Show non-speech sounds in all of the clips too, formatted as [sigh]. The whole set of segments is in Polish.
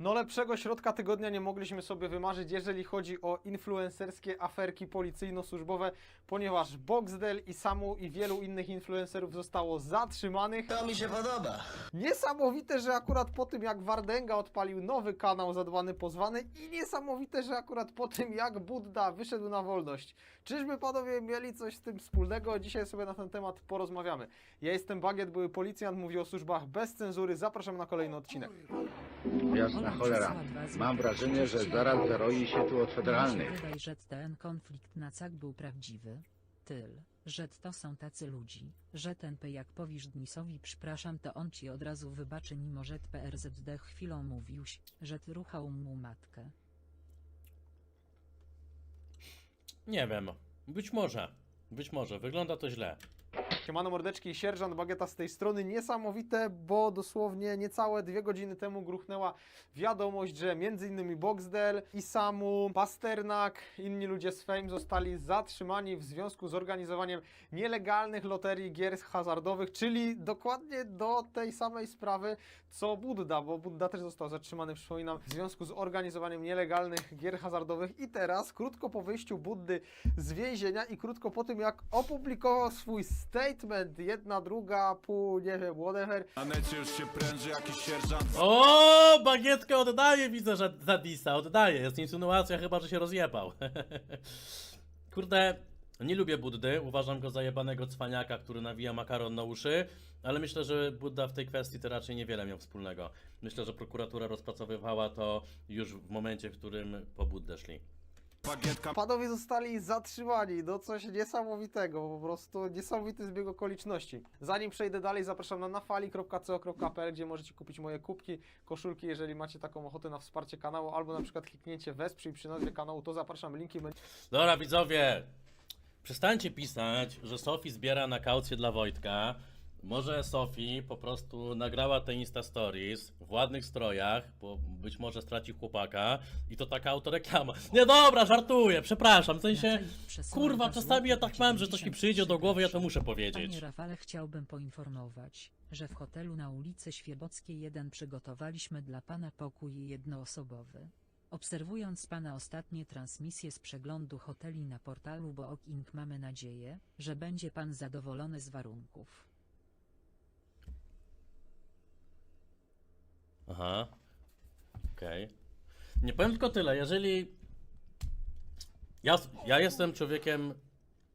No lepszego środka tygodnia nie mogliśmy sobie wymarzyć, jeżeli chodzi o influencerskie aferki policyjno-służbowe, ponieważ Boxdel i Samu i wielu innych influencerów zostało zatrzymanych. To mi się podoba. Niesamowite, że akurat po tym jak Wardenga odpalił nowy kanał zadbany pozwany i niesamowite, że akurat po tym jak Budda wyszedł na wolność. Czyżby panowie mieli coś z tym wspólnego? Dzisiaj sobie na ten temat porozmawiamy. Ja jestem Bagiet, były policjant, mówi o służbach bez cenzury. Zapraszam na kolejny odcinek. Jasna cholera. Mam wrażenie, że zaraz zaroi się tu od federalnych. Wydaje, że ten konflikt na cak był prawdziwy. Tyl, że to są tacy ludzi, że ten P jak powisz Dnisowi przepraszam to on ci od razu wybaczy mimo że PRZD chwilą mówiłś, że ty ruchał mu matkę. Nie wiem. Być może. Być może. Wygląda to źle. Siemano mordeczki, sierżant Bagieta z tej strony. Niesamowite, bo dosłownie niecałe dwie godziny temu gruchnęła wiadomość, że m.in. Boxdel, Isamu, Pasternak, inni ludzie z Fame zostali zatrzymani w związku z organizowaniem nielegalnych loterii gier hazardowych, czyli dokładnie do tej samej sprawy co Budda, bo Budda też został zatrzymany, przypominam, w związku z organizowaniem nielegalnych gier hazardowych i teraz, krótko po wyjściu Buddy z więzienia i krótko po tym, jak opublikował swój statement, jedna, druga, pół, nie wiem, whatever, Na necie już się pręży jakiś sierżant O, bagietkę oddaje, widzę, że Zadisa oddaje. Jest insynuacja chyba, że się rozjebał. [laughs] Kurde, nie lubię Buddy. Uważam go za jebanego cwaniaka, który nawija makaron na uszy. Ale myślę, że Budda w tej kwestii to raczej niewiele miał wspólnego. Myślę, że prokuratura rozpracowywała to już w momencie, w którym po Buddę szli. Bagietka panowie zostali zatrzymani, no coś niesamowitego, po prostu niesamowity zbieg okoliczności. Zanim przejdę dalej, zapraszam na nafali.co.pl, gdzie możecie kupić moje kubki, koszulki, jeżeli macie taką ochotę na wsparcie kanału, albo na przykład kliknięcie wesprzyj przy nazwie kanału, to zapraszam, linki będą Dobra, widzowie, przestańcie pisać, że Sofi zbiera na kaucję dla Wojtka. Może Sofi po prostu nagrała te Insta Stories w ładnych strojach, bo być może straci chłopaka i to taka autoreklama. Nie dobra, żartuję, przepraszam, w sensie, kurwa, czasami ja tak mam, że coś mi przyjdzie do głowy, ja to muszę powiedzieć. Panie Rafale chciałbym poinformować, że w hotelu na ulicy Świebockiej 1 przygotowaliśmy dla pana pokój jednoosobowy. Obserwując pana ostatnie transmisje z przeglądu hoteli na portalu Booking mamy nadzieję, że będzie pan zadowolony z warunków. Aha, okej. Nie powiem tylko tyle, jeżeli... Ja, ja jestem człowiekiem,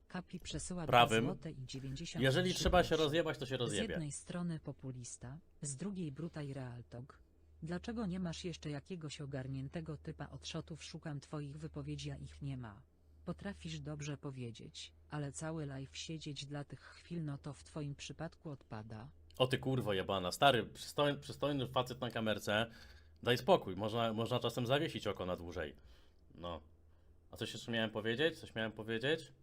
Kapi przesyła Prawym. 2 złote i 90 jeżeli trzeba się rozjebać, to się Z rozjebie. jednej strony populista, z drugiej bruta i realtok. Dlaczego nie masz jeszcze jakiegoś ogarniętego typa odszotów? Szukam twoich wypowiedzi, a ich nie ma. Potrafisz dobrze powiedzieć, ale cały live siedzieć dla tych chwil, no to w twoim przypadku odpada. O ty kurwo jebana, stary, przystojny, przystojny facet na kamerce, daj spokój, można, można czasem zawiesić oko na dłużej. No. A coś jeszcze miałem powiedzieć? Coś miałem powiedzieć?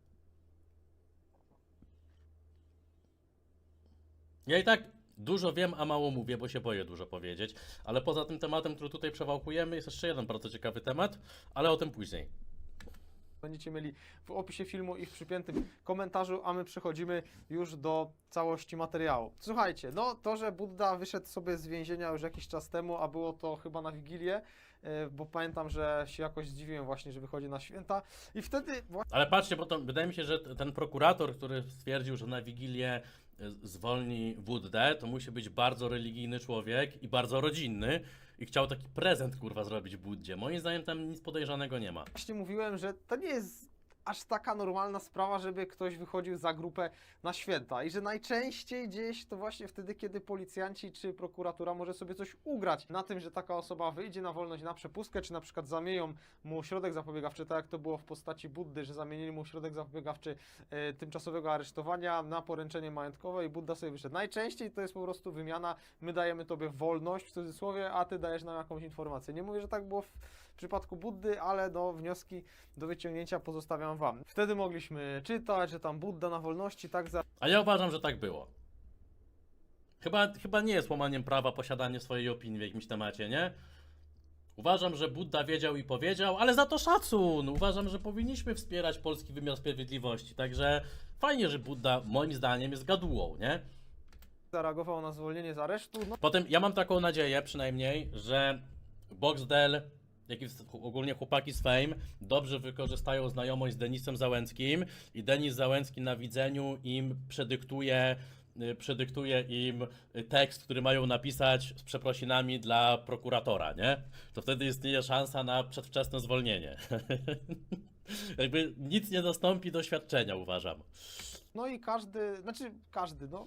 Ja i tak dużo wiem, a mało mówię, bo się boję dużo powiedzieć, ale poza tym tematem, który tutaj przewałkujemy, jest jeszcze jeden bardzo ciekawy temat, ale o tym później. Będziecie mieli w opisie filmu i w przypiętym komentarzu, a my przechodzimy już do całości materiału. Słuchajcie, no to, że Budda wyszedł sobie z więzienia już jakiś czas temu, a było to chyba na Wigilię, e, bo pamiętam, że się jakoś zdziwiłem właśnie, że wychodzi na święta i wtedy Ale patrzcie, bo to wydaje mi się, że ten prokurator, który stwierdził, że na Wigilię y, zwolni Wóddę, to musi być bardzo religijny człowiek i bardzo rodzinny i chciał taki prezent, kurwa, zrobić Buddzie. Moim zdaniem tam nic podejrzanego nie ma. właśnie mówiłem, że to nie jest aż taka normalna sprawa, żeby ktoś wychodził za grupę na święta i że najczęściej gdzieś to właśnie wtedy, kiedy policjanci czy prokuratura może sobie coś ugrać na tym, że taka osoba wyjdzie na wolność na przepustkę, czy na przykład zamienią mu środek zapobiegawczy, tak jak to było w postaci Buddy, że zamienili mu środek zapobiegawczy e, tymczasowego aresztowania na poręczenie majątkowe i Budda sobie wyszedł. Najczęściej to jest po prostu wymiana, my dajemy tobie wolność w cudzysłowie, a ty dajesz nam jakąś informację. Nie mówię, że tak było w przypadku Buddy, ale no, wnioski do wyciągnięcia pozostawiam wam. Wtedy mogliśmy czytać, że tam Budda na wolności, tak za A ja uważam, że tak było. Chyba, chyba nie jest łamaniem prawa posiadanie swojej opinii w jakimś temacie, nie? Uważam, że Budda wiedział i powiedział, ale za to szacun! Uważam, że powinniśmy wspierać polski wymiar sprawiedliwości. Także fajnie, że Budda, moim zdaniem, jest gadułą, nie? zareagował na zwolnienie z aresztu. No Potem ja mam taką nadzieję przynajmniej, że Boxdel, jak i ogólnie chłopaki z Fame dobrze wykorzystają znajomość z Denisem Załęckim i Denis Załęcki na widzeniu im przedyktuje y, przedyktuje im y, tekst, który mają napisać z przeprosinami dla prokuratora, nie? To wtedy istnieje szansa na przedwczesne zwolnienie. [laughs] Jakby nic nie zastąpi doświadczenia, uważam. No i każdy, znaczy każdy, no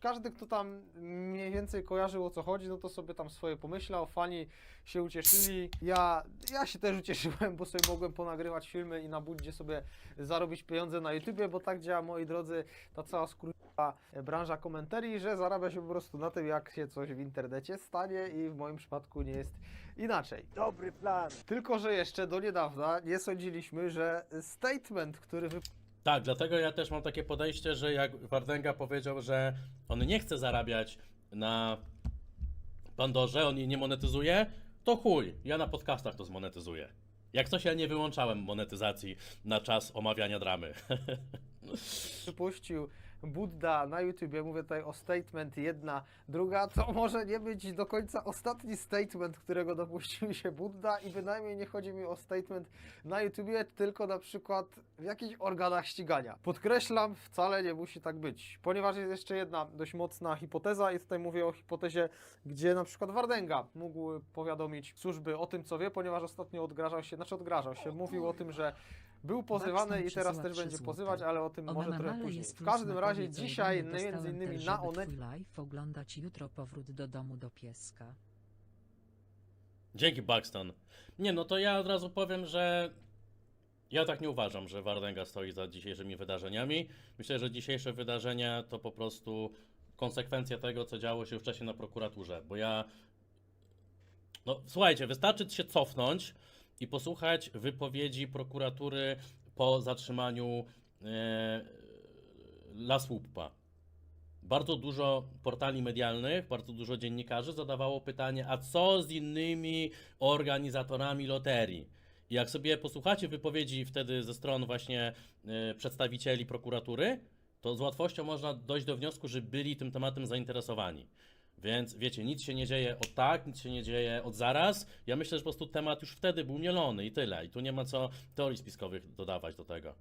każdy, kto tam mniej więcej kojarzył o co chodzi, no to sobie tam swoje pomyślał, fani się ucieszyli. Ja, ja się też ucieszyłem, bo sobie mogłem ponagrywać filmy i na buddzie sobie zarobić pieniądze na YouTubie, bo tak działa, moi drodzy, ta cała skrótowa branża komentarii, że zarabia się po prostu na tym, jak się coś w internecie stanie i w moim przypadku nie jest inaczej. Dobry plan. Tylko, że jeszcze do niedawna nie sądziliśmy, że statement, który wy Tak, dlatego ja też mam takie podejście, że jak Wardęga powiedział, że on nie chce zarabiać na Pandorze, on jej nie monetyzuje, to chuj, ja na podcastach to zmonetyzuję. Jak coś ja nie wyłączałem monetyzacji na czas omawiania dramy. [laughs] wypuścił Budda na YouTubie, mówię tutaj o statement jedna, druga, to może nie być do końca ostatni statement, którego dopuścił się Budda i bynajmniej nie chodzi mi o statement na YouTubie, tylko na przykład w jakichś organach ścigania. Podkreślam, wcale nie musi tak być, ponieważ jest jeszcze jedna dość mocna hipoteza i tutaj mówię o hipotezie, gdzie na przykład Wardęga mógł powiadomić służby o tym, co wie, ponieważ ostatnio odgrażał się, znaczy odgrażał się, mówił o tym, że był pozywany i teraz też będzie pozywać, ale o tym może trochę później. W każdym razie dzisiaj, między innymi na Onet live oglądać jutro powrót do domu do pieska. Dzięki Buxton. Nie, no to ja od razu powiem, że ja tak nie uważam, że Wardęga stoi za dzisiejszymi wydarzeniami. Myślę, że dzisiejsze wydarzenia to po prostu konsekwencja tego, co działo się wcześniej na prokuraturze, bo ja no słuchajcie, wystarczy się cofnąć i posłuchać wypowiedzi prokuratury po zatrzymaniu e, Lasłuppa. Bardzo dużo portali medialnych, bardzo dużo dziennikarzy zadawało pytanie, a co z innymi organizatorami loterii? I jak sobie posłuchacie wypowiedzi wtedy ze stron właśnie e, przedstawicieli prokuratury, to z łatwością można dojść do wniosku, że byli tym tematem zainteresowani. Więc wiecie, nic się nie dzieje od tak, nic się nie dzieje od zaraz. Ja myślę, że po prostu temat już wtedy był mielony i tyle. I tu nie ma co teorii spiskowych dodawać do tego.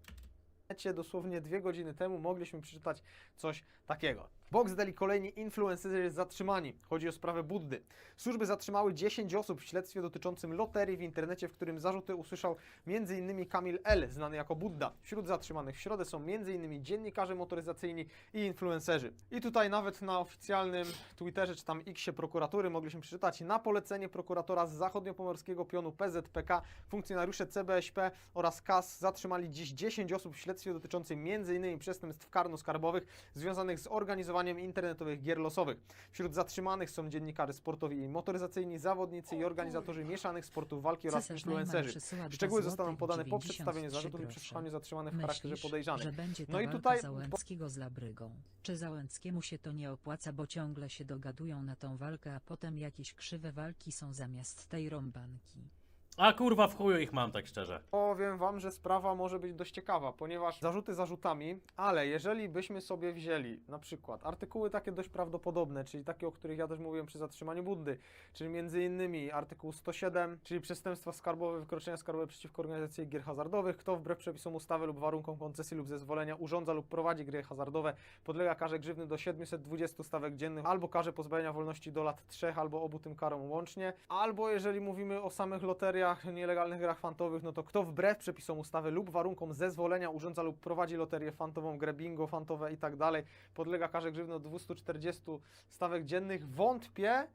dosłownie dwie godziny temu mogliśmy przeczytać coś takiego. Boxdel i kolejni influencerzy zatrzymani. Chodzi o sprawę Buddy. Służby zatrzymały 10 osób w śledztwie dotyczącym loterii w internecie, w którym zarzuty usłyszał m.in. Kamil L., znany jako Budda. Wśród zatrzymanych w środę są m.in. dziennikarze motoryzacyjni i influencerzy. I tutaj nawet na oficjalnym Twitterze czy tam Xie prokuratury mogliśmy przeczytać na polecenie prokuratora z zachodniopomorskiego pionu PZPK funkcjonariusze CBŚP oraz KAS zatrzymali dziś 10 osób w śledztwie dotyczącym m.in. przestępstw karno-skarbowych związanych z organizowaniem internetowych gier losowych. Wśród zatrzymanych są dziennikarze sportowi i motoryzacyjni, zawodnicy i organizatorzy mieszanych sportów walki oraz influencerzy. Szczegóły zostaną podane po 93 przedstawieniu zarzutów i przesłuchaniu zatrzymanych w charakterze podejrzanych. No i tutaj- Załęckiego z Labrygą. Czy Załęckiemu się to nie opłaca, bo ciągle się dogadują na tą walkę, a potem jakieś krzywe walki są zamiast tej rąbanki. A kurwa, w chuju ich mam, tak szczerze. Powiem Wam, że sprawa może być dość ciekawa, ponieważ zarzuty zarzutami, ale jeżeli byśmy sobie wzięli na przykład artykuły takie dość prawdopodobne, czyli takie, o których ja też mówiłem przy zatrzymaniu Buddy, czyli między innymi artykuł 107, czyli przestępstwa skarbowe, wykroczenia skarbowe przeciwko organizacji gier hazardowych, kto wbrew przepisom ustawy lub warunkom koncesji lub zezwolenia urządza lub prowadzi gry hazardowe, podlega karze grzywny do 720 stawek dziennych, albo karze pozbawienia wolności do lat 3, albo obu tym karom łącznie, albo jeżeli mówimy o samych loteriach, nielegalnych grach fantowych, no to kto wbrew przepisom ustawy lub warunkom zezwolenia urządza lub prowadzi loterię fantową, grę bingo fantowe i tak dalej, podlega karze grzywny do 240 stawek dziennych. Wątpię,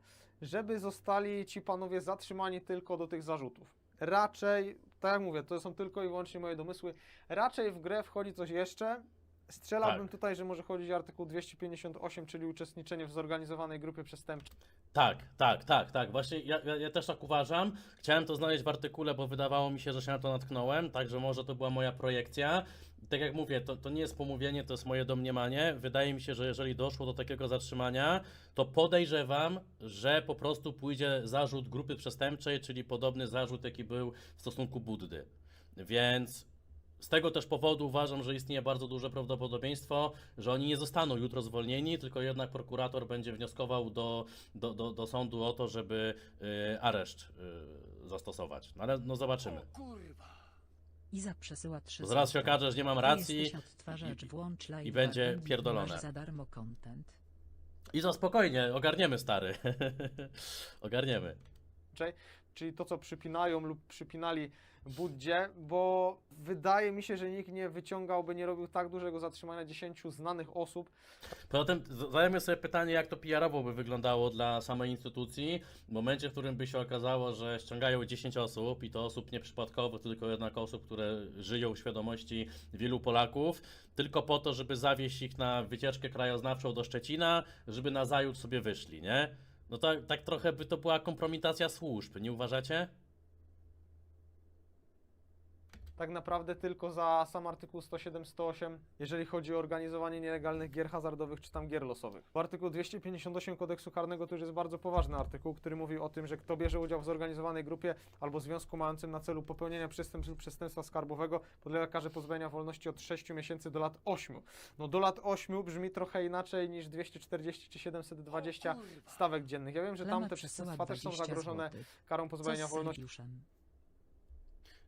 żeby zostali ci panowie zatrzymani tylko do tych zarzutów. Raczej, tak jak mówię, to są tylko i wyłącznie moje domysły, raczej w grę wchodzi coś jeszcze. Strzelałbym Tak. tutaj, że może chodzić o artykuł 258, czyli uczestniczenie w zorganizowanej grupie przestępczej. Tak, tak, tak, tak. Właśnie ja, ja, ja też tak uważam. Chciałem to znaleźć w artykule, bo wydawało mi się, że się na to natknąłem, także może to była moja projekcja. Tak jak mówię, to, to nie jest pomówienie, to jest moje domniemanie. Wydaje mi się, że jeżeli doszło do takiego zatrzymania, to podejrzewam, że po prostu pójdzie zarzut grupy przestępczej, czyli podobny zarzut, jaki był w stosunku Buddy. Więc z tego też powodu uważam, że istnieje bardzo duże prawdopodobieństwo, że oni nie zostaną jutro zwolnieni, tylko jednak prokurator będzie wnioskował do, do, do, do sądu o to, żeby y, areszt y, zastosować. No ale no zobaczymy. Iza przesyła 3 Bo zaraz się złote. okaże, że nie mam racji jesteś odtwarzacz, i- włącz live, będzie pierdolone. Masz za darmo content. I za spokojnie, ogarniemy stary. [laughs] ogarniemy. czyli to, co przypinają lub przypinali Buddzie, bo wydaje mi się, że nikt nie wyciągałby, nie robił tak dużego zatrzymania 10 znanych osób. Poza tym zadajmy sobie pytanie, jak to PR-owo by wyglądało dla samej instytucji, w momencie, w którym by się okazało, że ściągają 10 osób i to osób nieprzypadkowych, tylko jednak osób, które żyją w świadomości wielu Polaków, tylko po to, żeby zawieźć ich na wycieczkę krajoznawczą do Szczecina, żeby na zajutrz sobie wyszli, nie? No tak, tak trochę by to była kompromitacja służb, nie uważacie? Tak naprawdę tylko za sam artykuł 107-108, jeżeli chodzi o organizowanie nielegalnych gier hazardowych czy tam gier losowych. Bo artykuł 258 kodeksu karnego to już jest bardzo poważny artykuł, który mówi o tym, że kto bierze udział w zorganizowanej grupie albo związku mającym na celu popełnienia przestępstw lub przestępstwa skarbowego podlega karze pozbawienia wolności od 6 miesięcy do lat 8. No do lat 8 brzmi trochę inaczej niż 240 czy 720 stawek dziennych. Ja wiem, że tam te przestępstwa też są 20 zagrożone karą pozbawienia wolności.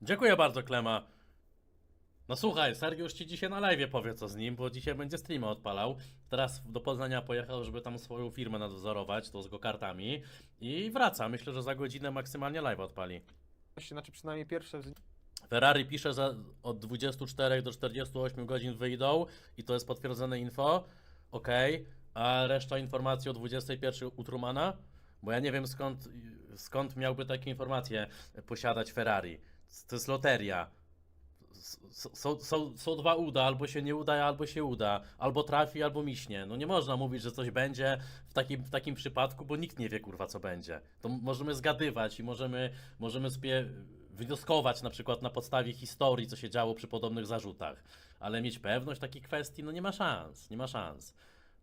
Dziękuję bardzo, Klema. No słuchaj, Sergiusz ci dzisiaj na live powie co z nim, bo dzisiaj będzie streama odpalał. Teraz do Poznania pojechał, żeby tam swoją firmę nadzorować, to z go-kartami. I wraca. Myślę, że za godzinę maksymalnie live odpali. Znaczy przynajmniej pierwsze Ferrari pisze, że od 24 do 48 godzin wyjdą i to jest potwierdzone info. Okej, a reszta informacji o 21 u Trumana? Bo ja nie wiem skąd, skąd miałby takie informacje posiadać Ferrari. To jest loteria. Są, są, są dwa uda, albo się nie uda, albo się uda. Albo trafi, albo miśnie. No nie można mówić, że coś będzie w takim, w takim przypadku, bo nikt nie wie kurwa co będzie. To możemy zgadywać i możemy, możemy sobie wnioskować na przykład na podstawie historii, co się działo przy podobnych zarzutach. Ale mieć pewność takich kwestii, no nie ma szans, nie ma szans.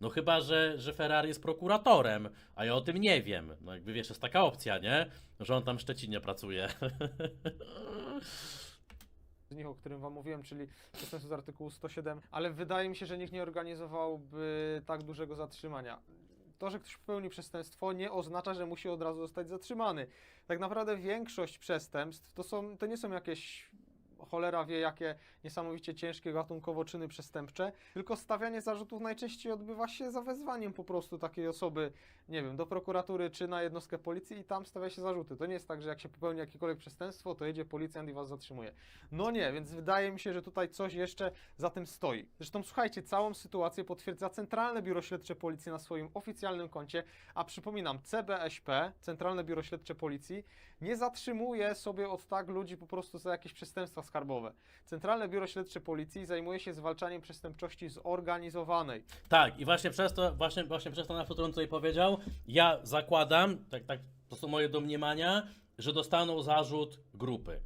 No chyba, że, że Ferrari jest prokuratorem, a ja o tym nie wiem. No jakby wiesz, jest taka opcja, nie? Że on tam w Szczecinie pracuje. [laughs] z nich, o którym wam mówiłem, czyli przestępstwo z artykułu 107, ale wydaje mi się, że nikt nie organizowałby tak dużego zatrzymania. To, że ktoś popełni przestępstwo, nie oznacza, że musi od razu zostać zatrzymany. Tak naprawdę większość przestępstw to, są, to nie są jakieś cholera wie jakie niesamowicie ciężkie gatunkowo czyny przestępcze, tylko stawianie zarzutów najczęściej odbywa się za wezwaniem po prostu takiej osoby, nie wiem, do prokuratury czy na jednostkę policji i tam stawia się zarzuty. To nie jest tak, że jak się popełni jakiekolwiek przestępstwo, to jedzie policjant i was zatrzymuje. No nie, więc wydaje mi się, że tutaj coś jeszcze za tym stoi. Zresztą słuchajcie, całą sytuację potwierdza Centralne Biuro Śledcze Policji na swoim oficjalnym koncie, a przypominam, CBŚP, Centralne Biuro Śledcze Policji, nie zatrzymuje sobie od tak ludzi po prostu za jakieś przestępstwa skarbowe. Centralne Biuro Śledcze Policji zajmuje się zwalczaniem przestępczości zorganizowanej. Tak, i właśnie przez to, właśnie, właśnie przez to na on tutaj powiedział, ja zakładam, tak, tak, to są moje domniemania, że dostaną zarzut grupy.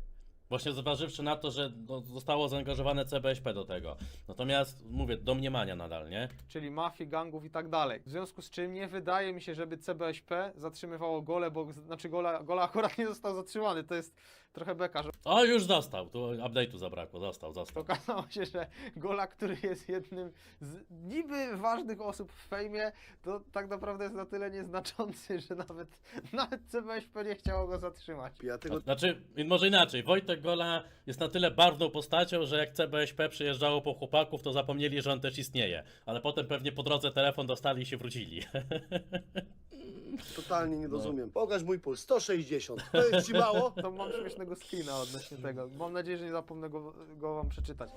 Właśnie zważywszy na to, że no, zostało zaangażowane CBŚP do tego. Natomiast mówię, domniemania nadal, nie? czyli mafii, gangów i tak dalej. W związku z czym nie wydaje mi się, żeby CBŚP zatrzymywało gole, bo znaczy gola, gola akurat nie został zatrzymany. To jest trochę beka, że O, już dostał, tu update'u zabrakło, został, został. okazało się, że gola, który jest jednym z niby ważnych osób w fejmie, to tak naprawdę jest na tyle nieznaczący, że nawet, nawet CBŚP nie chciało go zatrzymać. Ja tego Znaczy, może inaczej, Wojtek Gola jest na tyle barwną postacią, że jak CBŚP przyjeżdżało po chłopaków, to zapomnieli, że on też istnieje. Ale potem pewnie po drodze telefon dostali i się wrócili. [laughs] totalnie nie No. rozumiem. Pokaż mój puls, 160. To jest ci mało? [laughs] To mam śmiesznego screena odnośnie tego. Mam nadzieję, że nie zapomnę go, go wam przeczytać.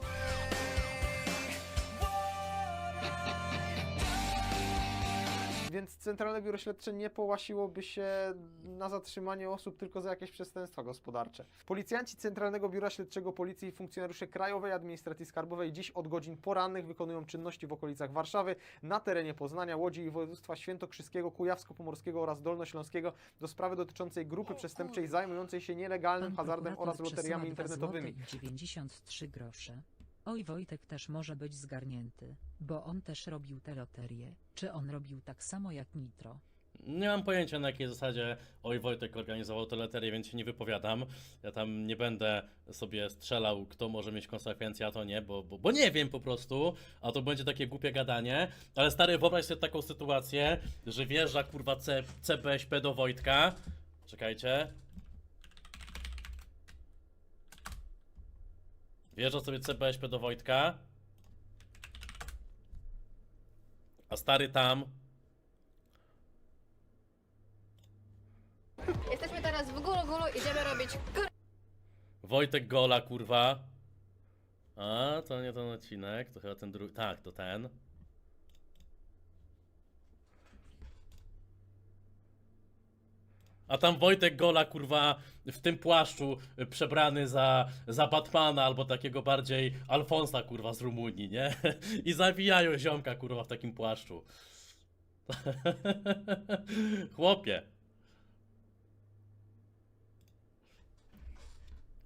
Więc Centralne Biuro Śledcze nie połasiłoby się na zatrzymanie osób tylko za jakieś przestępstwa gospodarcze. Policjanci Centralnego Biura Śledczego Policji i funkcjonariusze Krajowej Administracji Skarbowej dziś od godzin porannych wykonują czynności w okolicach Warszawy, na terenie Poznania, Łodzi i województwa świętokrzyskiego, kujawsko-pomorskiego oraz dolnośląskiego do sprawy dotyczącej grupy przestępczej zajmującej się nielegalnym hazardem oraz loteriami przesyła 2 internetowymi. złote i 93 grosze. Oj Wojtek też może być zgarnięty, bo on też robił te loterie. Czy on robił tak samo jak Nitro? Nie mam pojęcia na jakiej zasadzie oj Wojtek organizował tę więc się nie wypowiadam. Ja tam nie będę sobie strzelał, kto może mieć konsekwencje, a to nie, bo, bo, bo nie wiem po prostu, a to będzie takie głupie gadanie. Ale stary, wyobraź sobie taką sytuację, że wjeżdża kurwa C, CPŚP do Wojtka. Czekajcie. Wjeżdża sobie CPŚP do Wojtka. A stary tam Jesteśmy teraz w Gulu Gulu, idziemy robić kur... Wojtek Gola, kurwa. A, to nie ten odcinek, to chyba ten drugi. Tak, to ten. A tam Wojtek Gola, kurwa, w tym płaszczu y, przebrany za, za Batmana albo takiego bardziej Alfonsa, kurwa, z Rumunii, nie? [laughs] I zawijają ziomka, kurwa, w takim płaszczu. [laughs] Chłopie.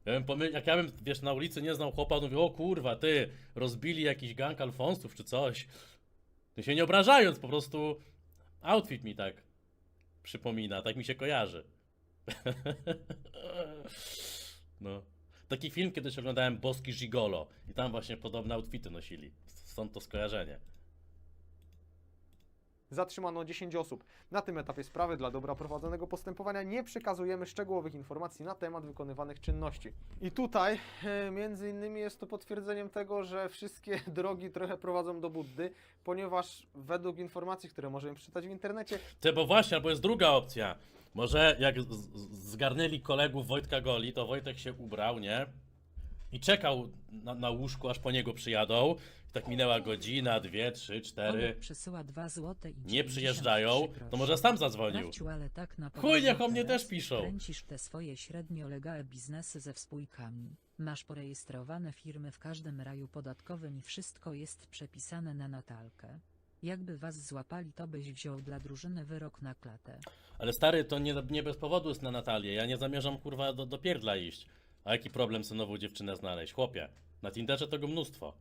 Ja bym jak ja bym, wiesz, na ulicy nie znał chłopa, to mówię, o kurwa, ty, rozbili jakiś gang Alfonsów czy coś. To się nie obrażając, po prostu outfit mi tak przypomina, tak mi się kojarzy. [laughs] no. Taki film kiedyś oglądałem, Boski Gigolo i tam właśnie podobne outfity nosili. Stąd to skojarzenie. Zatrzymano 10 osób. Na tym etapie sprawy dla dobra prowadzonego postępowania nie przekazujemy szczegółowych informacji na temat wykonywanych czynności. I tutaj e, między innymi jest to potwierdzeniem tego, że wszystkie [laughs] drogi trochę prowadzą do Buddy, ponieważ według informacji, które możemy przeczytać w internecie, Ty, bo właśnie, albo jest druga opcja. Może jak zgarnęli kolegów Wojtka Goli, to Wojtek się ubrał, nie? I czekał na, na łóżku, aż po niego przyjadą. I tak minęła godzina, dwie, trzy, cztery. Olek przysyła 2 złote i Nie 93 przyjeżdżają, to może sam zadzwonił. Nawciu, ale tak na Chuj, niech o mnie teraz też piszą. Kręcisz te swoje średnio biznesy ze. Masz porejestrowane firmy w każdym raju podatkowym i wszystko jest przepisane na Natalkę. Jakby was złapali, to byś wziął dla drużyny wyrok na klatę. Ale stary, to nie, nie bez powodu jest na Natalię. Ja nie zamierzam kurwa do, do pierdla iść. A jaki problem sobie nową dziewczynę znaleźć? Chłopie, na Tinderze tego mnóstwo.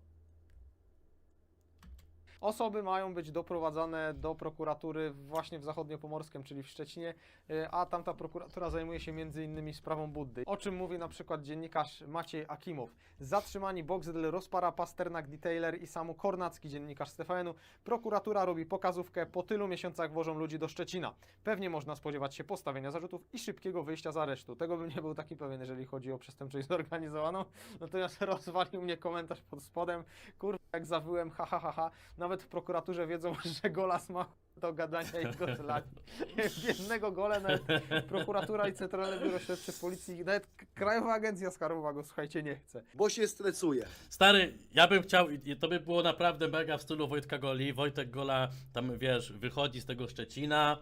Osoby mają być doprowadzane do prokuratury właśnie w zachodniopomorskim, czyli w Szczecinie, y, a tamta prokuratura zajmuje się innymi sprawą Buddy. O czym mówi na przykład dziennikarz Maciej Akimow. Zatrzymani Boxdel, Rozpara, Pasternak, Detailer i Samu Kornacki, dziennikarz TVN-u. Prokuratura robi pokazówkę, po tylu miesiącach wożą ludzi do Szczecina. Pewnie można spodziewać się postawienia zarzutów i szybkiego wyjścia z aresztu. Tego bym nie był taki pewien, jeżeli chodzi o przestępczość [laughs] zorganizowaną. Natomiast [laughs] rozwalił mnie komentarz pod spodem. Kurwa, jak zawyłem, ha, ha, ha, ha. Nawet w prokuraturze wiedzą, [laughs] że Golas ma do gadania i go zlać. [laughs] [laughs] Jednego gole nawet prokuratura i Centralne Biuro Śledcze Policji, nawet Krajowa Agencja Skarbowa go, słuchajcie, nie chce. Bo się stresuje. Stary, ja bym chciał, i i to by było naprawdę mega w stylu Wojtka Goli. Wojtek Gola tam, wiesz, wychodzi z tego Szczecina,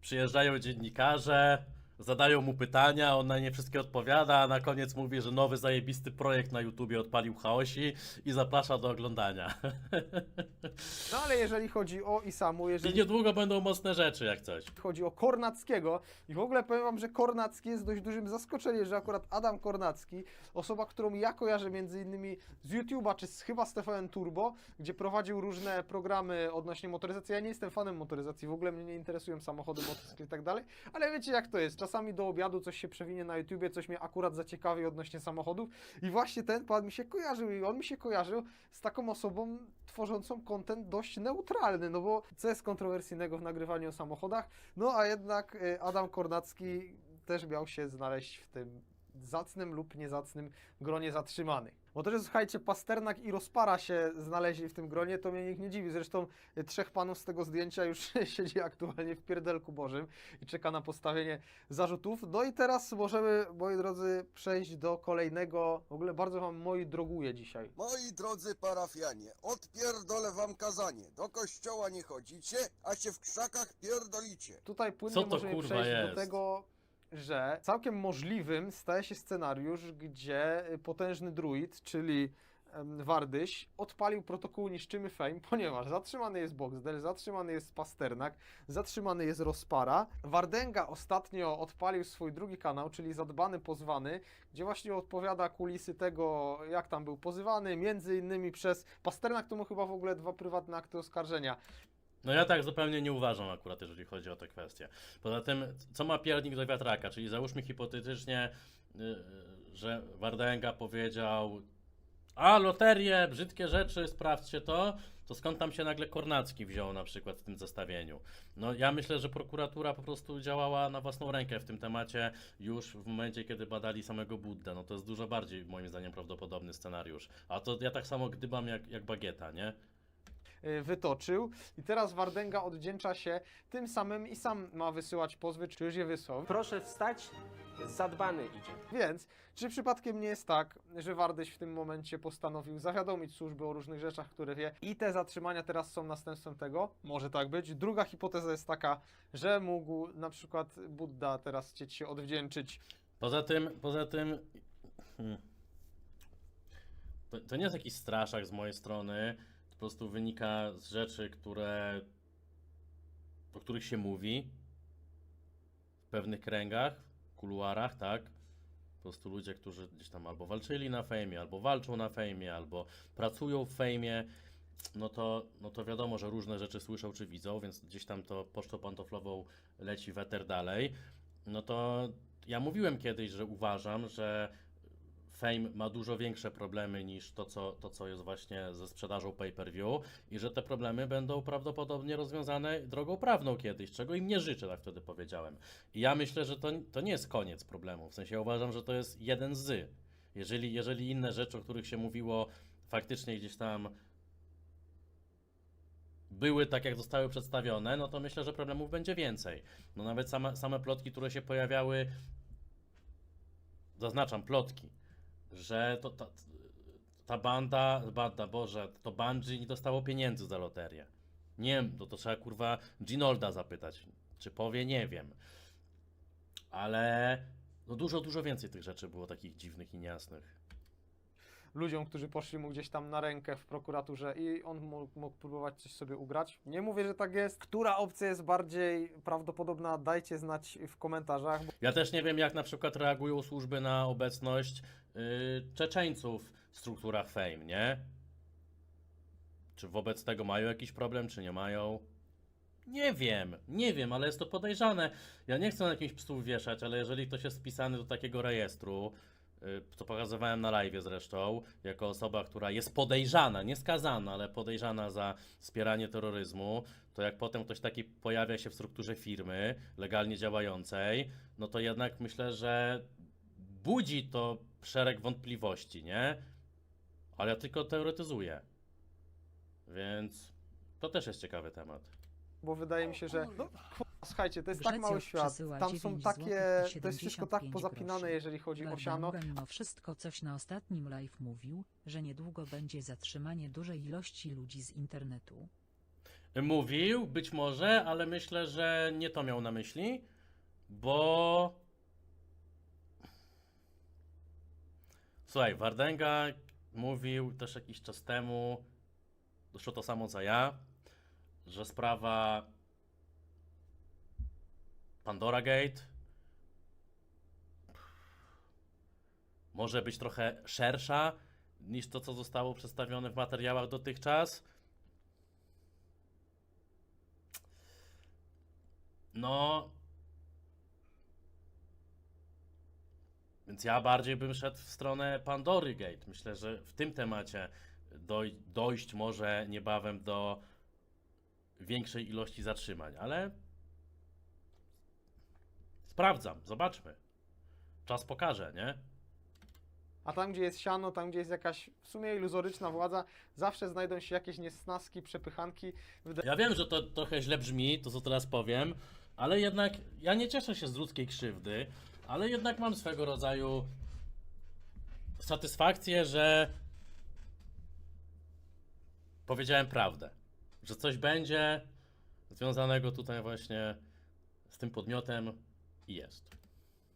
przyjeżdżają dziennikarze, zadają mu pytania, on na nie wszystkie odpowiada, a na koniec mówi, że nowy zajebisty projekt na YouTubie odpalił chaosi i zaprasza do oglądania. No ale jeżeli chodzi o Isamu, I jeżeli niedługo będą mocne rzeczy, jak coś. chodzi o Kornackiego i w ogóle powiem wam, że Kornacki jest dość dużym zaskoczeniem, że akurat Adam Kornacki, osoba, którą ja kojarzę między innymi z YouTube'a, czy z, chyba z TVN Turbo, gdzie prowadził różne programy odnośnie motoryzacji. Ja nie jestem fanem motoryzacji, w ogóle mnie nie interesują samochody, motocykle i tak dalej, ale wiecie jak to jest, czasami do obiadu coś się przewinie na YouTubie, coś mnie akurat zaciekawi odnośnie samochodów i właśnie ten pan mi się kojarzył i on mi się kojarzył z taką osobą tworzącą content dość neutralny, no bo co jest kontrowersyjnego w nagrywaniu o samochodach? No a jednak y, Adam Kornacki też miał się znaleźć w tym zacnym lub niezacnym gronie zatrzymanych. Bo to, że słuchajcie, Pasternak i Rozpara się znaleźli w tym gronie, to mnie nikt nie dziwi. Zresztą y, trzech panów z tego zdjęcia już [laughs] siedzi aktualnie w pierdelku bożym i czeka na postawienie zarzutów. No i teraz możemy, moi drodzy, przejść do kolejnego, w ogóle bardzo wam moi droguję dzisiaj. Moi drodzy parafianie, odpierdolę wam kazanie. Do kościoła nie chodzicie, a się w krzakach pierdolicie. Tutaj płynnie Co to, możemy kurwa, przejść do jest? tego, że całkiem możliwym staje się scenariusz, gdzie y, potężny druid, czyli Wardyś, odpalił protokół Niszczymy Fame, [laughs] ponieważ zatrzymany jest Boxdel, zatrzymany jest Pasternak, zatrzymany jest Rozpara. Wardęga ostatnio odpalił swój drugi kanał, czyli Zadbany Pozwany, gdzie właśnie odpowiada kulisy tego, jak tam był pozywany, między innymi przez Pasternak, to mu chyba w ogóle dwa prywatne akty oskarżenia No ja tak zupełnie nie uważam akurat, jeżeli chodzi o tę kwestię. Poza tym, co ma piernik do wiatraka, czyli załóżmy hipotetycznie, yy, że Wardęga powiedział a, loterie, brzydkie rzeczy, sprawdźcie to, to skąd tam się nagle Kornacki wziął na przykład w tym zestawieniu? No ja myślę, że prokuratura po prostu działała na własną rękę w tym temacie już w momencie, kiedy badali samego Buddę. No to jest dużo bardziej, moim zdaniem, prawdopodobny scenariusz. A to ja tak samo gdybam jak, jak bagieta, nie? Y, wytoczył i teraz Wardęga oddzięcza się tym samym i sam ma wysyłać pozwy, czy już je wysłał. Proszę wstać, zadbany idzie. Więc, czy przypadkiem nie jest tak, że Wardyś w tym momencie postanowił zawiadomić służby o różnych rzeczach, które wie i te zatrzymania teraz są następstwem tego? Może tak być. Druga hipoteza jest taka, że mógł na przykład Budda teraz chcieć się odwdzięczyć Poza tym, poza tym. Hmm. To, to nie jest jakiś straszak z mojej strony. Po prostu wynika z rzeczy, które. o których się mówi w pewnych kręgach, kuluarach, tak? Po prostu ludzie, którzy gdzieś tam albo walczyli na fejmie, albo walczą na fejmie, albo pracują w fejmie, no to, no to wiadomo, że różne rzeczy słyszą czy widzą, więc gdzieś tam to pocztą pantoflową leci weter dalej. No to ja mówiłem kiedyś, że uważam, że Fame ma dużo większe problemy niż to co, to, co jest właśnie ze sprzedażą pay-per-view i że te problemy będą prawdopodobnie rozwiązane drogą prawną kiedyś, czego im nie życzę, tak wtedy powiedziałem. I ja myślę, że to, to nie jest koniec problemu, w sensie ja uważam, że to jest jeden z. Jeżeli, jeżeli inne rzeczy, o których się mówiło, faktycznie gdzieś tam były tak, jak zostały przedstawione, no to myślę, że problemów będzie więcej. No nawet same, same plotki, które się pojawiały, zaznaczam plotki, że to, ta, ta banda, banda, Boże, to Bungie nie dostało pieniędzy za loterię. Nie wiem, to, to trzeba kurwa Ginolda zapytać, czy powie, nie wiem. Ale no dużo, dużo więcej tych rzeczy było takich dziwnych i niejasnych. ludziom, którzy poszli mu gdzieś tam na rękę w prokuraturze i on mógł, mógł próbować coś sobie ugrać. Nie mówię, że tak jest. Która opcja jest bardziej prawdopodobna, dajcie znać w komentarzach. Ja też nie wiem, jak na przykład reagują służby na obecność Czeczeńców w strukturach Fame, nie? Czy wobec tego mają jakiś problem, czy nie mają? Nie wiem, nie wiem, ale jest to podejrzane. Ja nie chcę na jakimś psów wieszać, ale jeżeli ktoś jest wpisany do takiego rejestru, yy, co pokazywałem na live zresztą, jako osoba, która jest podejrzana, nie skazana, ale podejrzana za wspieranie terroryzmu, to jak potem ktoś taki pojawia się w strukturze firmy legalnie działającej, no to jednak myślę, że budzi to szereg wątpliwości, nie? Ale ja tylko teoretyzuję. Więc to też jest ciekawy temat. bo wydaje mi się, że. No, kurwa, słuchajcie, to jest tak mały świat. Tam są 9 takie. To jest wszystko tak 75 pozapinane, groszy. jeżeli chodzi o siano. Mimo wszystko coś na ostatnim live mówił, że niedługo będzie zatrzymanie dużej ilości ludzi z internetu. Mówił, być może, ale myślę, że nie to miał na myśli, bo. Słuchaj, Wardęga mówił też jakiś czas temu, zresztą to samo co ja, że sprawa Pandora Gate może być trochę szersza niż to, co zostało przedstawione w materiałach dotychczas. No. Więc ja bardziej bym szedł w stronę Pandory Gate. Myślę, że w tym temacie doj dojść może niebawem do większej ilości zatrzymań, ale sprawdzam, zobaczmy. Czas pokaże, nie? A tam, gdzie jest siano, tam, gdzie jest jakaś w sumie iluzoryczna władza, zawsze znajdą się jakieś niesnaski, przepychanki. Wydaje Ja wiem, że to trochę źle brzmi, to co teraz powiem, ale jednak ja nie cieszę się z ludzkiej krzywdy, ale jednak mam swego rodzaju satysfakcję, że powiedziałem prawdę. Że coś będzie związanego tutaj właśnie z tym podmiotem i jest.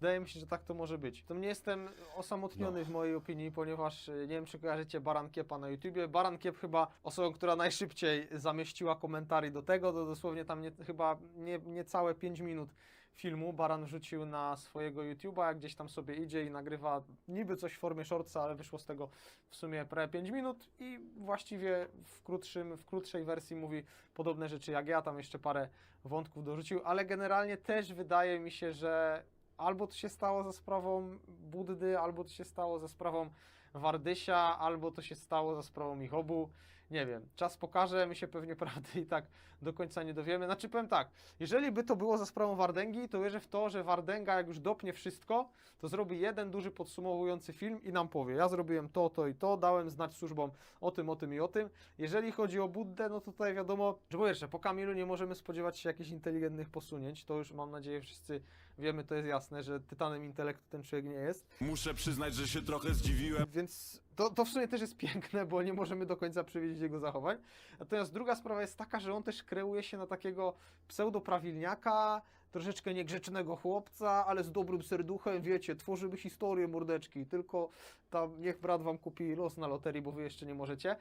Wydaje mi się, że tak to może być. To nie jestem osamotniony No. w mojej opinii, ponieważ y, nie wiem, czy kojarzycie Baran Kiepa na YouTubie. Baran Kiep chyba osobą, która najszybciej zamieściła komentarze do tego, to dosłownie tam nie, chyba nie, niecałe 5 minut filmu. Baran wrzucił na swojego YouTube'a, jak gdzieś tam sobie idzie i nagrywa niby coś w formie shortsa, ale wyszło z tego w sumie prawie 5 minut i właściwie w, krótszym, w krótszej wersji mówi podobne rzeczy jak ja, tam jeszcze parę wątków dorzucił, ale generalnie też wydaje mi się, że albo to się stało za sprawą Buddy, albo to się stało za sprawą Wardysia, albo to się stało za sprawą ich obu. Nie wiem, czas pokaże, my się pewnie prawdy i tak do końca nie dowiemy. Znaczy powiem tak, jeżeli by to było za sprawą Wardęgi, to wierzę w to, że Wardęga jak już dopnie wszystko, to zrobi jeden duży podsumowujący film i nam powie, ja zrobiłem to, to i to, dałem znać służbom o tym, o tym i o tym. Jeżeli chodzi o Buddę, no to tutaj wiadomo, że po pierwsze, po Kamilu nie możemy spodziewać się jakichś inteligentnych posunięć, to już mam nadzieję wszyscy wiemy, to jest jasne, że tytanem intelektu ten człowiek nie jest. Muszę przyznać, że się trochę zdziwiłem. Więc to, to w sumie też jest piękne, bo nie możemy do końca przewidzieć jego zachowań. Natomiast druga sprawa jest taka, że on też kreuje się na takiego pseudoprawilniaka, troszeczkę niegrzecznego chłopca, ale z dobrym serduchem, wiecie, tworzymy historię mordeczki, tylko tam niech brat wam kupi los na loterii, bo wy jeszcze nie możecie.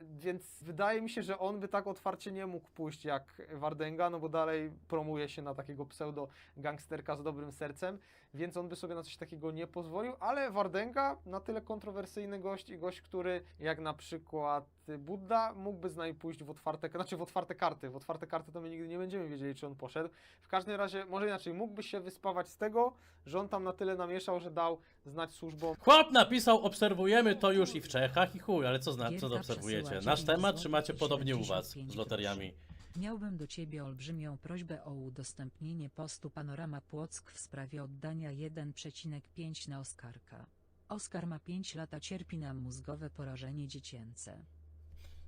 Więc wydaje mi się, że on by tak otwarcie nie mógł pójść jak Wardęga, no bo dalej promuje się na takiego pseudo gangsterka z dobrym sercem, więc on by sobie na coś takiego nie pozwolił, ale Wardęga na tyle kontrowersyjny gość i gość, który jak na przykład Budda mógłby z nami pójść w otwarte, znaczy w otwarte karty. W otwarte karty to my nigdy nie będziemy wiedzieli, czy on poszedł. W każdym razie, może inaczej, mógłby się wyspawać z tego, że on tam na tyle namieszał, że dał znać służbom, Chłop napisał, obserwujemy to już i w Czechach i chuj, ale co, zna, co obserwujecie? Nasz 9 temat, czy macie podobnie u was 75 z loteriami? Miałbym do ciebie olbrzymią prośbę o udostępnienie postu Panorama Płock w sprawie oddania 1,5 na Oskarka. Oskar ma 5 lat, cierpi na mózgowe porażenie dziecięce.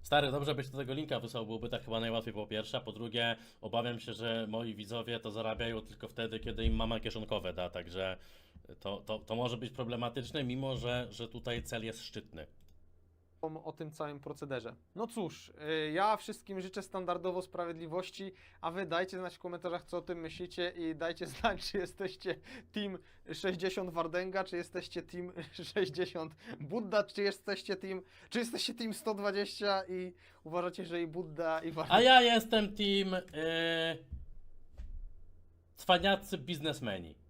Stary, dobrze byś do tego linka wysłał, byłoby tak chyba najłatwiej po pierwsze, a po drugie obawiam się, że moi widzowie to zarabiają tylko wtedy, kiedy im mama kieszonkowe da, także to, to, to może być problematyczne, mimo że, że tutaj cel jest szczytny. O tym całym procederze. No cóż, y, ja wszystkim życzę standardowo sprawiedliwości, a wy dajcie znać w komentarzach, co o tym myślicie i dajcie [laughs] znać, czy jesteście team 60 Wardęga, czy jesteście team [laughs] 60 Budda, czy jesteście team, czy jesteście team 120 i uważacie, że i Budda i Wardęga A ja jestem team yy, cwaniacy biznesmeni.